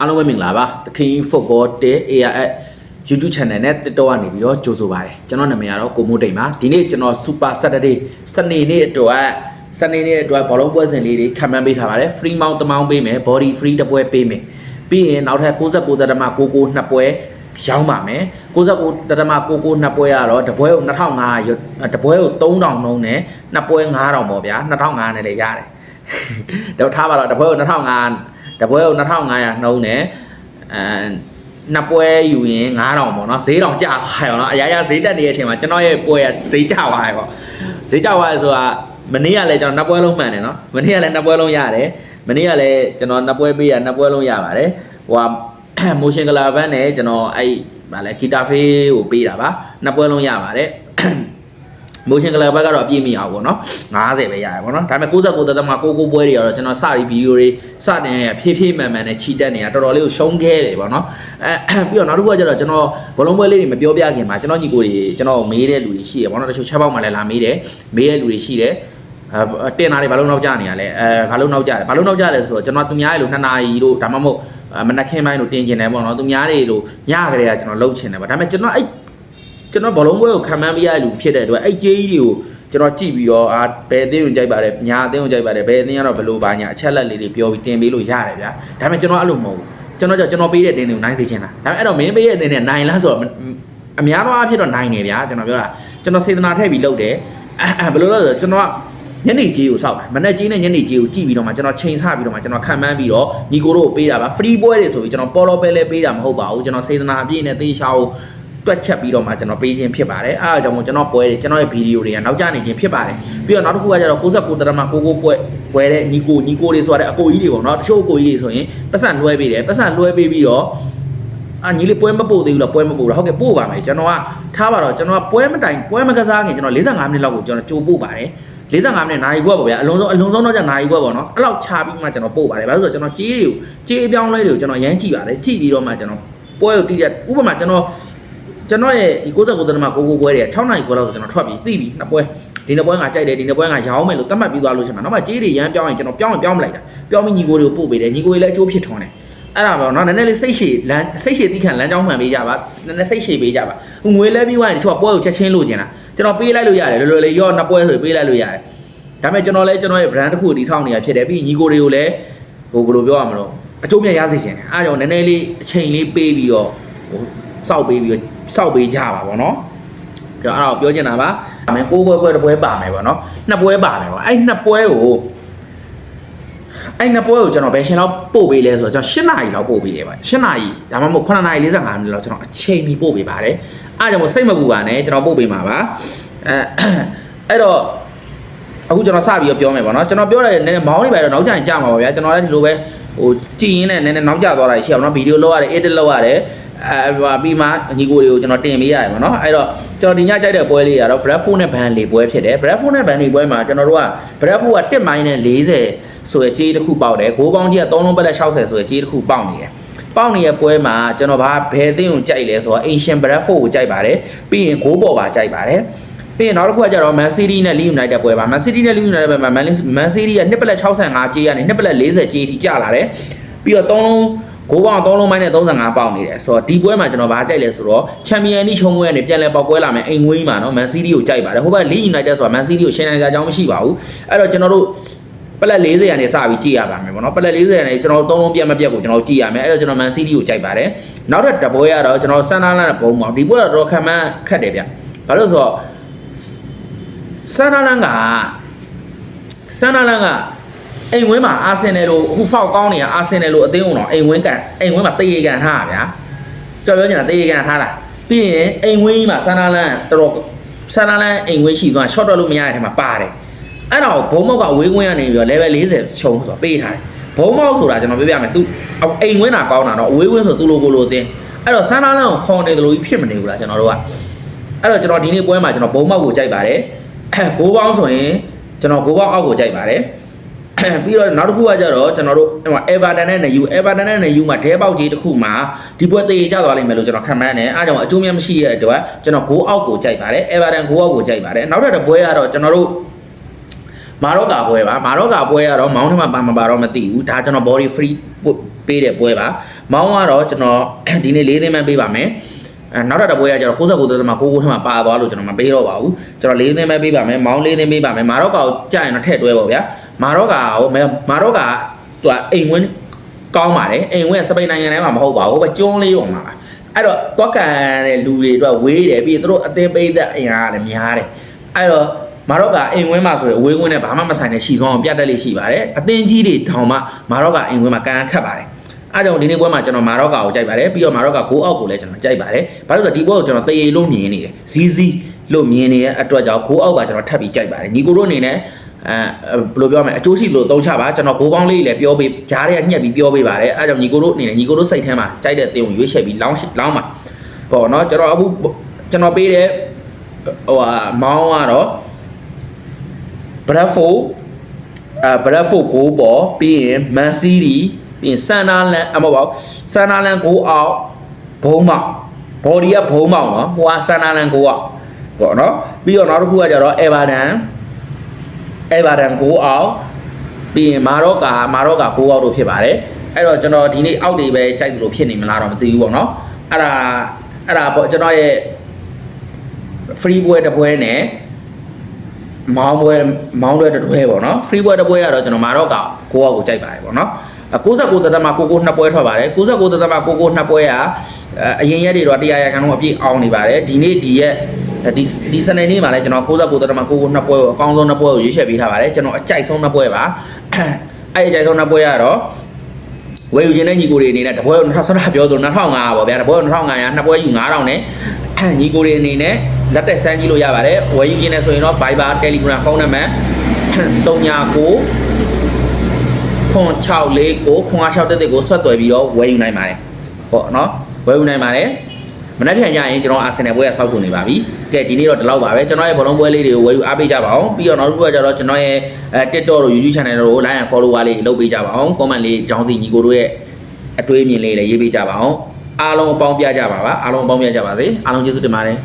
အားလုံးပဲမင်္ဂလာပါသခင် football တဲ့ ARS YouTube channel နဲ့ TikTok ကနေပြီးတော့ကြိုဆိုပါတယ်ကျွန်တော်နာမည်ကတော့ကိုမိုးတိမ်ပါဒီနေ့ကျွန်တော် Super Saturday စနေနေ့အတွက်စနေနေ့အတွက်ဘောလုံးပွဲစဉ်လေးတွေခံမှန်းပေးထားပါတယ် free mount တမောင်းပေးမယ် body free တစ်ပွဲပေးမယ်ပြီးရင်နောက်ထပ်69တဒမ99နှစ်ပွဲရောင်းပါမယ်69တဒမ99နှစ်ပွဲကတော့တပွဲကို2500တပွဲကို3000နှုန်းနဲ့နှစ်ပွဲ9000ပေါ့ဗျာ2500နဲ့လည်းရတယ်တော့ထားပါတော့တပွဲကို2500 တပွဲကို2500နှုန်းနဲ့အဲနှစ်ပွဲယူရင်9000ပေါ့နော်ဈေးတောင်ကျသွားရောနော်အရာရာဈေးတက်နေတဲ့အချိန်မှာကျွန်တော်ရဲ့ပွဲကဈေးကျသွားရပေါ့ဈေးကျသွားရဆိုတာမနေ့ကလည်းကျွန်တော်နှစ်ပွဲလုံးမှန်တယ်နော်မနေ့ကလည်းနှစ်ပွဲလုံးရတယ်မနေ့ကလည်းကျွန်တော်နှစ်ပွဲပေးရနှစ်ပွဲလုံးရပါတယ်ဟိုဟာ motion color band နဲ့ကျွန်တော်အဲ့ဗာလဲ guitar face ကိုပေးတာပါနှစ်ပွဲလုံးရပါတယ် motion color ဘက်ကတော့အပြည့်မရအောင်ပေါ့နော်90ပဲရတယ်ပေါ့နော်ဒါပေမဲ့69သက်သက်မှာကိုကိုပွဲတွေကတော့ကျွန်တော်စပြီးဗီဒီယိုတွေစတင်ရဖြည်းဖြည်းမှန်မှန်နဲ့ချီတက်နေတာတော်တော်လေးကိုရှုံးခဲတယ်ပေါ့နော်အဲပြီးတော့နောက်တစ်ခုကကျတော့ကျွန်တော်ဘလုံးပွဲလေးတွေမပြောပြခင်မှာကျွန်တော်ညီကိုတွေကျွန်တော်မေးတဲ့လူတွေရှိတယ်ပေါ့နော်တချို့ချက်ပေါက်မှလည်းလာမေးတယ်မေးတဲ့လူတွေရှိတယ်အဲတင်တာတွေဘာလို့နောက်ကျနေရလဲအဲဘာလို့နောက်ကျလဲဘာလို့နောက်ကျလဲဆိုတော့ကျွန်တော်သူများရဲ့လို့2နာရီတို့ဒါမှမဟုတ်မနက်ခင်းပိုင်းတို့တင်ကျင်တယ်ပေါ့နော်သူများတွေလို့ညကလေးကကျွန်တော်လှုပ်ချင်တယ်ပေါ့ဒါပေမဲ့ကျွန်တော်အဲ့ ကျွန်တော်ဘောလုံးပွဲကိုခံမှန်းပြရတဲ့လူဖြစ်တဲ့အတွက်အဲ့ကြေးကြီးတွေကိုကျွန်တော်ကြည့်ပြီးတော့အာဘယ်အသင်းကိုကြိုက်ပါတယ်ညာအသင်းကိုကြိုက်ပါတယ်ဘယ်အသင်းကတော့ဘယ်လိုပါညာအချက်လက်လေးတွေပြောပြီးတင်ပေးလို့ရတယ်ဗျာဒါပေမဲ့ကျွန်တော်အဲ့လိုမဟုတ်ဘူးကျွန်တော်ကြောင့်ကျွန်တော်ပေးတဲ့အသင်းတွေကိုနိုင်စေချင်တာဒါပေမဲ့အဲ့တော့မင်းပေးတဲ့အသင်းတွေနိုင်လားဆိုတော့အများတော့အဖြစ်တော့နိုင်နေဗျာကျွန်တော်ပြောတာကျွန်တော်စေတနာထည့်ပြီးလုပ်တယ်အဲဘယ်လိုလဲဆိုတော့ကျွန်တော်ကညနေကြီးကိုစောက်တာမနေ့ကြီးနဲ့ညနေကြီးကိုကြည့်ပြီးတော့မှကျွန်တော်ချိန်ဆပြီးတော့မှကျွန်တော်ခံမှန်းပြီးတော့ညီကိုတို့ကိုပေးတာပါ free ပွဲတွေဆိုပြီးကျွန်တော်ပေါ်လောပဲလဲပေးတာမဟုတ်ပါဘူးကျွန်တော်စေတနာအပြည့်နဲ့သေချာကို တွက်ချက်ပြီးတော့မှကျွန်တော်ပေးခြင်းဖြစ်ပါတယ်အဲအားကြောင့်မို့ကျွန်တော်ပွဲတွေကျွန်တော်ရဲ့ဗီဒီယိုတွေကနောက်ကျနေခြင်းဖြစ်ပါတယ်ပြီးတော့နောက်တစ်ခုကကျတော့69တရမ99ပွဲပွဲတဲ့ညီကိုညီကိုတွေဆိုတဲ့အကိုကြီးတွေပေါ့နော်တချို့အကိုကြီးတွေဆိုရင်ပတ်စံလွှဲပေးတယ်ပတ်စံလွှဲပေးပြီးတော့အာညီလေးပွဲမပို့သေးဘူးလားပွဲမပို့တော့ဟုတ်ကဲ့ပို့ပါမယ်ကျွန်တော်ကထားပါတော့ကျွန်တော်ကပွဲမတိုင်ပွဲမကစားခင်ကျွန်တော်45မိနစ်လောက်ကိုကျွန်တော်ကြိုပို့ပါတယ်45မိနစ်နိုင်ခွက်ပေါ့ဗျာအလုံးစုံအလုံးစုံတော့じゃနိုင်ခွက်ပေါ့နော်အဲ့လောက်ချပြီးမှကျွန်တော်ပို့ပါတယ်ဘာလို့လဲဆိုတော့ကျွန်တော်ကြေးတွေကိုကြေးအပြောင်းလဲတွေကိုကျွန်တော်ရမ်းကြည့်ပါတယ်ကြည့်ပြီးတော့မှကျွန်တော်ပွဲကိုတိကျဥပမာကျွန်တော် ကျွန်တော်ရဲ့ဒီ69တနမ99ပွဲတွေက6နိုင်ခွဲလောက်ဆိုကျွန်တော်ထွက်ပြီးသိပြီနှစ်ပွဲဒီနှစ်ပွဲငါကြိုက်တယ်ဒီနှစ်ပွဲငါရောင်းမယ်လို့သတ်မှတ်ပြီးသွားလို့ရှိရင်နောက်မှကြေးတွေရမ်းပြောင်းရင်ကျွန်တော်ပြောင်းရင်ပြောင်းမလိုက်တာပြောင်းပြီးညီကိုတွေကိုပို့ပေးတယ်ညီကိုတွေလည်းအကျိုးဖြစ်ထွန်းတယ်အဲ့ဒါပေါ့နော်နည်းနည်းလေးစိတ်ရှည်လမ်းစိတ်ရှည်တိခံလမ်းကြောင်းမှန်ပေးကြပါနည်းနည်းစိတ်ရှည်ပေးကြပါဟိုငွေလဲပြီးသွားရင်တချို့ကပွဲကိုချက်ချင်းလို့ကျင်တာကျွန်တော်ပေးလိုက်လို့ရတယ်လောလောလေးရောနှစ်ပွဲဆိုပေးလိုက်လို့ရတယ်ဒါပေမဲ့ကျွန်တော်လည်းကျွန်တော်ရဲ့ brand တစ်ခုတည်ဆောက်နေတာဖြစ်တယ်ပြီးညီကိုတွေကိုလည်းဟိုဘယ်လိုပြောရမလို့အကျိုးမြတ်ရစေချင်အားကြောင့်နည်းနည်းလေးအချိန်လေးပေးပြီးတော့ဟို စောက်ပေးပြီးတော့စောက်ပေးကြပါဗောနော်ကျွန်တော်အဲ့ဒါကိုပြောချင်တာပါအမေကိုးပွဲပွဲတစ်ပွဲပါမယ်ပေါ့နော်နှစ်ပွဲပါမယ်ပေါ့အဲ့နှစ်ပွဲကိုအဲ့နှစ်ပွဲကိုကျွန်တော်ဘယ်ရှင်လောက်ပို့ပေးလဲဆိုတော့ကျွန်တော်၈နာရီလောက်ပို့ပေးတယ်ပါ၈နာရီဒါမှမဟုတ်9နာရီ45မိနစ်လောက်ကျွန်တော်အချိန်မီပို့ပေးပါတယ်အားကြောင့်မို့စိတ်မပူပါနဲ့ကျွန်တော်ပို့ပေးမှာပါအဲအဲ့တော့အခုကျွန်တော်စပြီးတော့ပြောမယ်ပေါ့နော်ကျွန်တော်ပြောတယ်နည်းနည်းမောင်းနေပါတော့နောက်ကျရင်ကြာမှာပါဗျာကျွန်တော်လည်းဒီလိုပဲဟိုကြည်ရင်းနဲ့နည်းနည်းနောက်ကျသွားတာရှိအောင်နော်ဗီဒီယိုလောက်ရတယ် edit လောက်ရတယ် အဲပြီးမှညီကိုတွေကိုကျွန်တော်တင်ပေးရတယ်ပေါ့နော်အဲ့တော့ကျွန်တော်ဒီညကြိုက်တဲ့ပွဲလေးကတော့ Bradford နဲ့ Van လေးပွဲဖြစ်တယ် Bradford နဲ့ Van လေးပွဲမှာကျွန်တော်တို့က Bradford က1မိုင်းနဲ့40ဆိုရယ်ကြေးတစ်ခုပေါက်တယ်ဂိုးပေါင်းကြီးက3လုံးပတ်လက်60ဆိုရယ်ကြေးတစ်ခုပေါက်နေတယ်ပေါက်နေတဲ့ပွဲမှာကျွန်တော်ဘာဘယ်သင်းကိုကြိုက်လဲဆိုတော့ Asian Bradford ကိုကြိုက်ပါတယ်ပြီးရင်ဂိုးပေါ်ပါကြိုက်ပါတယ်ပြီးရင်နောက်တစ်ခုကကျတော့ Man City နဲ့ Leeds United ပွဲပါ Man City နဲ့ Leeds United ပွဲမှာ Man City ကနှစ်ပလက်65ကြေးကနေနှစ်ပလက်40ကြေးထိကျလာတယ်ပြီးတော့3လုံး ကိုပေါင်း3လုံးမိုင်းနဲ့35ပေါင်နေတယ်ဆိုတော့ဒီပွဲမှာကျွန်တော်ဗာကြိုက်လဲဆိုတော့ချန်ပီယံလိချုံပွဲကနေပြန်လဲပေါက်ပွဲလာမယ်အိမ်ငွေးမှာနော် Man City ကိုကြိုက်ပါတယ်ဟိုဘက် Leeds United ဆိုတာ Man City ကိုရှင်းနိုင်ကြအကြောင်းမရှိပါဘူးအဲ့တော့ကျွန်တော်တို့ပလက်40ရာနေစပြီးကြည့်ရပါမယ်ပေါ့နော်ပလက်40ရာနေကျွန်တော်တို့3လုံးပြတ်မပြတ်ကိုကျွန်တော်ကြည့်ရမယ်အဲ့တော့ကျွန်တော် Man City ကိုကြိုက်ပါတယ်နောက်ထပ်တပွဲကတော့ကျွန်တော်ဆန်နာလန်နဲ့ပုံပေါ့ဒီပွဲကတော့ခံမှန်းခတ်တယ်ဗျဘာလို့ဆိုတော့ဆန်နာလန်ကဆန်နာလန်က အိမ်ဝင်းမှာအာဆင်နယ်လို့အခုဖောက်ကောင်းနေတာအာဆင်နယ်လို့အသင်းအောင်တော့အိမ်ဝင်းကန်အိမ်ဝင်းမှာတေးရကန်ထားတာဗျာကျွန်တော်ပြောချင်တာတေးရကန်ထားတာပြီးရင်အိမ်ဝင်းကြီးမှာဆန်နာလန်တော်တော်ဆန်နာလန်အိမ်ဝင်းရှိသွား short တော့လို့မရတဲ့ထဲမှာပါတယ်အဲ့တော့ဘုံမောက်ကအဝေးဝင်းကနေပြီးတော့ level 40ချုံဆိုတော့ပေးထားတယ်ဘုံမောက်ဆိုတာကျွန်တော်ပြောပြမယ်သူအိမ်ဝင်းတာကောင်းတာတော့အဝေးဝင်းဆိုသူလိုကိုလိုအသင်းအဲ့တော့ဆန်နာလန်ကိုခေါ်နေတယ်လို့ဖြစ်မနေဘူးလားကျွန်တော်တို့ကအဲ့တော့ကျွန်တော်ဒီနေ့ပွဲမှာကျွန်တော်ဘုံမောက်ကိုကြိုက်ပါတယ်ဂိုးပေါင်းဆိုရင်ကျွန်တော်ဂိုးပေါင်းအောက်ကိုကြိုက်ပါတယ် ပြီးတော့နောက်တစ်ခုကကြတော့ကျွန်တော်တို့ဟို Everton နဲ့ NU Everton နဲ့ NU မှာဒဲပေါက်ကြီးတစ်ခုမှာဒီပွဲသေးကြသွားလိမ့်မယ်လို့ကျွန်တော်ခံမှန်းတယ်အားကြောင့်အကျိုးမြတ်မရှိတဲ့အတွက်ကျွန်တော် goal out ကိုကြိုက်ပါတယ် Everton goal out ကိုကြိုက်ပါတယ်နောက်ထပ်တစ်ပွဲကတော့ကျွန်တော်တို့မာရော့ကာပွဲပါမာရော့ကာပွဲကတော့မောင်းထဲမှာပါမပါတော့မသိဘူးဒါကျွန်တော် body free ပေးတဲ့ပွဲပါမောင်းကတော့ကျွန်တော်ဒီနေ့၄သိန်းမှန်းပေးပါမယ်အဲနောက်တစ်တစ်ပွဲကကျတော့69သိန်းမှ99ထက်မှပါသွားလို့ကျွန်တော်မပေးတော့ပါဘူးကျွန်တော်၄သိန်းပဲပေးပါမယ်မောင်း၄သိန်းပေးပါမယ်မာရော့ကာကိုကြာရင်တော့ထည့်တွဲပေါ့ဗျာ မာရော့ကာကိုမာရော့ကာသူကအိမ်ဝင်းကောင်းပါတယ်အိမ်ဝင်းကစပိန်နိုင်ငံထဲမှာမဟုတ်ပါဘူးဟိုဘကျွန်းလေးပေါ်မှာပါအဲ့တော့တွက်ကန်တဲ့လူတွေအတွက်ဝေးတယ်ပြီးရင်သူတို့အသေးပိတ်သက်အင်အားကလည်းများတယ်အဲ့တော့မာရော့ကာအိမ်ဝင်းမှာဆိုရင်အဝေးဝင်းနဲ့ဘာမှမဆိုင်တဲ့ရှီဆောင်ပြတ်တက်လေးရှိပါတယ်အသင်းကြီးတွေတောင်မှမာရော့ကာအိမ်ဝင်းမှာကန်ခတ်ပါတယ်အားကြောင့်ဒီနေ့ပွဲမှာကျွန်တော်မာရော့ကာကိုကြိုက်ပါတယ်ပြီးတော့မာရော့ကာဂိုးအောက်ကိုလည်းကျွန်တော်ကြိုက်ပါတယ်ဘာလို့လဲဆိုတော့ဒီပွဲကိုကျွန်တော်တရေလို့မြင်နေတယ်ဇီးဇီးလို့မြင်နေတဲ့အတွက်ကြောင့်ဂိုးအောက်ကကျွန်တော်ထပ်ပြီးကြိုက်ပါတယ်ညီကိုတို့အနေနဲ့ အဲဘယ်လိုပြောမလဲအကျိုးရှိလို့သုံးချပါကျွန်တော်ဂိုးပေါင်းလေးလည်းပြောပေးဂျားတွေကညှက်ပြီးပြောပေးပါတယ်အားကြောင့်ညီကိုတို့အနေနဲ့ညီကိုတို့စိတ်ထဲမှာကြိုက်တဲ့သင်းကိုရွေးချယ်ပြီးလောင်းလောင်းပါပေါ့နော်ကျွန်တော်အခုကျွန်တော်ပေးတဲ့ဟိုဟာမောင်းကတော့ဘရက်ဖိုအဲဘရက်ဖိုကိုပေါ်ပြီးရင်မန်စီးရီပြီးရင်ဆန်နာလန်အမဟုတ်ပါဘူးဆန်နာလန်ကိုအောက်ဘုံမောက်ဘော်ဒီကဘုံမောက်နော်ဟိုကဆန်နာလန်ကိုအောက်ပေါ့နော်ပြီးတော့နောက်တစ်ခုကကျတော့အေဗာဒန် အေဗာဒန်ကိုအောက်ပြီးရင်မာရော့ကာမာရော့ကာကိုအောက်တို့ဖြစ်ပါတယ်အဲ့တော့ကျွန်တော်ဒီနေ့အောက်တွေပဲကြိုက်သလိုဖြစ်နေမလားတော့မသိဘူးပေါ့နော်အဲ့ဒါအဲ့ဒါပေါ့ကျွန်တော်ရဲ့ free ပွဲတစ်ပွဲနဲ့မောင်းပွဲမောင်းပွဲတစ်တွဲပေါ့နော် free ပွဲတစ်ပွဲကတော့ကျွန်တော်မာတော့ကကိုယ့်အကိုကြိုက်ပါတယ်ပေါ့နော်69တသက်မှာကိုကိုနှစ်ပွဲထွက်ပါတယ်69တသက်မှာကိုကိုနှစ်ပွဲကအရင်ရက်တွေတော့တရားရခံတော့အပြည့်အောင်နေပါတယ်ဒီနေ့ဒီရက် ဒီဒီစနေနေ့မှာလည်းကျွန်တော်69တသက်မှာကိုကိုနှစ်ပွဲကိုအကောင်းဆုံးနှစ်ပွဲကိုရွေးချယ်ပေးထားပါတယ်ကျွန်တော်အကြိုက်ဆုံးနှစ်ပွဲပါအဲ့ဒီအကြိုက်ဆုံးနှစ်ပွဲကတော့ဝယ်ယူခြင်းတဲ့ညီကိုတွေအနေနဲ့တပွဲကို2000ဆပြောဆို2500ပေါ့ဗျာတပွဲကို2500နှစ်ပွဲယူ9000နဲ့ညီကိုတွေအနေနဲ့လက်တက်စမ်းကြည့်လို့ရပါတယ်ဝယ်ယူခြင်းနဲ့ဆိုရင်တော့ Viber Telegram ဖုန်းနံပါတ်39ခွန်649ခွန်6တက်တက်ကိုဆွတ်သွယ်ပြီးတော့ဝယ်ယူနိုင်ပါတယ်ပေါ့နော်ဝယ်ယူနိုင်ပါတယ်မနေ့ပြန်ကြရင်ကျွန်တော်အာဆင်နယ်ပွဲကစောက်ချုံနေပါပြီ ကဲဒီနေ့တော့ဒီလောက်ပါပဲကျွန်တော်ရဲ့ဘောလုံးပွဲလေးတွေကိုဝယ်ယူအားပေးကြပါအောင်ပြီးတော့နောက်တစ်ခုကကျတော့ကျွန်တော်ရဲ့အဲ TikTok တို့ YouTube channel တို့ like and follower လေးလုပ်ပေးကြပါအောင် comment လေးကြောင်းစီညီကိုတို့ရဲ့အတွေးအမြင်လေးလည်းရေးပေးကြပါအောင်အားလုံးအပေါင်းပြကြပါပါအားလုံးအပေါင်းပြကြပါစေအားလုံးကျေးဇူးတင်ပါတယ်